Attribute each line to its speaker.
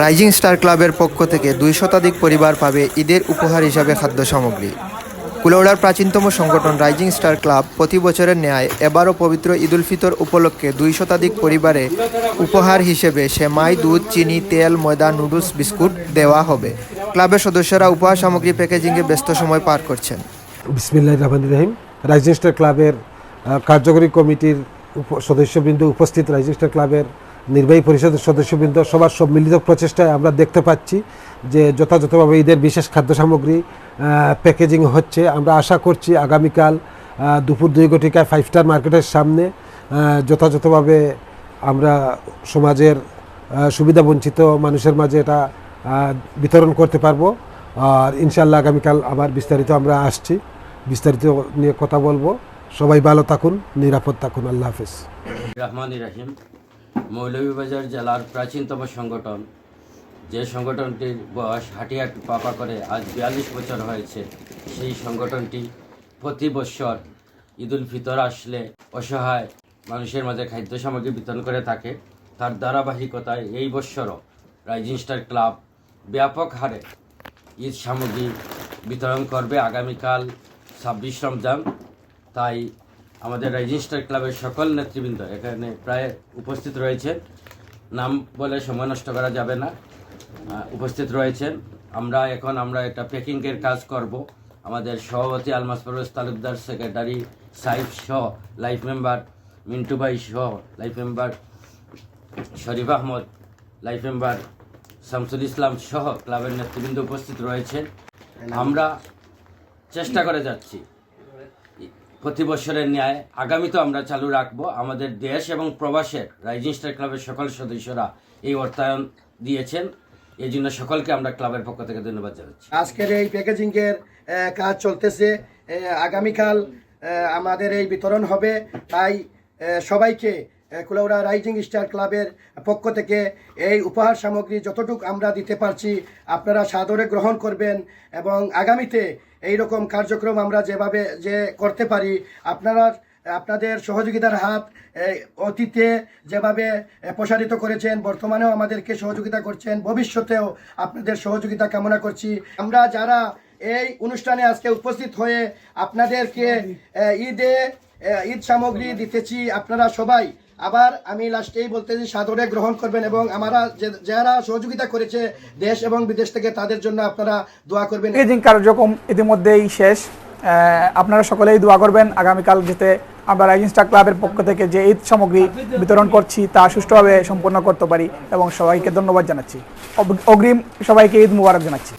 Speaker 1: Rising star ক্লাবের পক্ষ থেকে দুই শতাধিক পরিবার পাবে ঈদের উপহার হিসাবে খাদ্য সামগ্রী কুলৌড়ার প্রাচীনতম সংগঠন রাইজিং স্টার ক্লাব প্রতি বছরের ন্যায় এবারও পবিত্র ঈদুল ফিতর উপলক্ষে দুই শতাধিক পরিবারে উপহার হিসেবে সেমাই, দুধ, চিনি, তেল, ময়দা, নুডলস, বিস্কুট দেওয়া হবে। ক্লাবের সদস্যরা উপহার সামগ্রী প্যাকেজিংয়ে ব্যস্ত সময় পার করছেন।
Speaker 2: বিসমিল্লাহ রহমান রহিম। রাইজিং স্টার ক্লাবের কার্যকরী কমিটির সদস্যবৃন্দ উপস্থিত রাইজিং স্টার ক্লাবের নির্বাহী পরিষদের সদস্যবৃন্দ, সবার সব মিলিত প্রচেষ্টায় আমরা দেখতে পাচ্ছি যে যথাযথভাবে ঈদের বিশেষ খাদ্য সামগ্রী প্যাকেজিং হচ্ছে। আমরা আশা করছি আগামীকাল দুপুর দুই ঘটিকায় ফাইভ স্টার মার্কেটের সামনে যথাযথভাবে আমরা সমাজের সুবিধাবঞ্চিত মানুষের মাঝে এটা বিতরণ করতে পারব। আর ইনশাল্লাহ আগামীকাল আবার বিস্তারিত আমরা আসছি। বিস্তারিত নিয়ে কথা বলব। সবাই ভালো থাকুন, নিরাপদ থাকুন। আল্লাহ হাফিজ।
Speaker 3: রহমান রাহিম। মৌলভীবাজার জেলার প্রাচীনতম সংগঠন। যে সংগঠনটির বয়স হাঁটিয়া পাপা করে আজ বিয়াল্লিশ বছর হয়েছে, সেই সংগঠনটি প্রতি বছর ঈদুল ফিতর আসলে অসহায় মানুষের মাঝে খাদ্য সামগ্রী বিতরণ করে থাকে। তার ধারাবাহিকতায় এই বছরও রাইজিং স্টার ক্লাব ব্যাপক হারে ঈদ সামগ্রী বিতরণ করবে আগামীকাল ছাব্বিশ রমজান। তাই আমাদের রেজিস্টার ক্লাবের সকল নেতৃবৃন্দ, এখানে প্রায় উপস্থিত রয়েছেন নাম বলে সময় নষ্ট করা যাবে না। উপস্থিত রয়েছেন। আমরা এখন আমরা একটা প্যাকিংয়ের কাজ করব। আমাদের সভাপতি আলমাস ফরোজ তালুকদার সেক্রেটারি সাইফ সহ লাইফ মেম্বার মিন্টু ভাই সহ life member Sharif Ahmad life member Shamsul Islam সহ ক্লাবের নেতৃবৃন্দ উপস্থিত রয়েছেন আমরা চেষ্টা করে যাচ্ছি। প্রতি বছরের ন্যায় তো আমরা চালু রাখব আমাদের দেশ এবং প্রবাসের, রাইজিং স্টার ক্লাবের সকল সদস্যরা এই অর্থায়ন দিয়েছেন। এই জন্য সকলকে আমরা ক্লাবের পক্ষ থেকে ধন্যবাদ জানাচ্ছি।
Speaker 4: আজকের এই প্যাকেজিংয়ের কাজ চলতেছে। আগামীকাল আমাদের এই বিতরণ হবে। তাই সবাইকে কুলাউড়া রাইজিং স্টার ক্লাবের পক্ষ থেকে এই উপহার সামগ্রী যতটুকু আমরা দিতে পারছি, আপনারা সাদরে গ্রহণ করবেন এবং আগামীতে এই রকম কার্যক্রম আমরা যেভাবে যে করতে পারি, আপনারা, আপনাদের সহযোগিতার হাত অতীতে যেভাবে প্রসারিত করেছেন, বর্তমানেও আমাদেরকে সহযোগিতা করছেন, ভবিষ্যতেও আপনাদের সহযোগিতা কামনা করছি। আমরা যারা এই অনুষ্ঠানে আজকে উপস্থিত হয়ে আপনাদেরকে ঈদে ঈদ সামগ্রী দিতেছি, আপনারা সবাই আবার আমি লাস্টেই বলতেছি সাদরে গ্রহণ করবেন এবং আমরা যে- যারা সহযোগিতা করেছে দেশ এবং বিদেশ থেকে তাদের জন্য আপনারা দোয়া করবেন।
Speaker 5: প্যাকেজিং কার্যক্রম ইতিমধ্যেই শেষ। আপনারা সকলেই দোয়া করবেন। আগামীকাল যেতে আমরা রাইজিং স্টার ক্লাবের পক্ষ থেকে যে ঈদ সামগ্রী বিতরণ করছি তা সুষ্ঠুভাবে সম্পন্ন করতে পারি এবং সবাইকে ধন্যবাদ জানাচ্ছি। অগ্রিম সবাইকে ঈদ মুবারক জানাচ্ছি।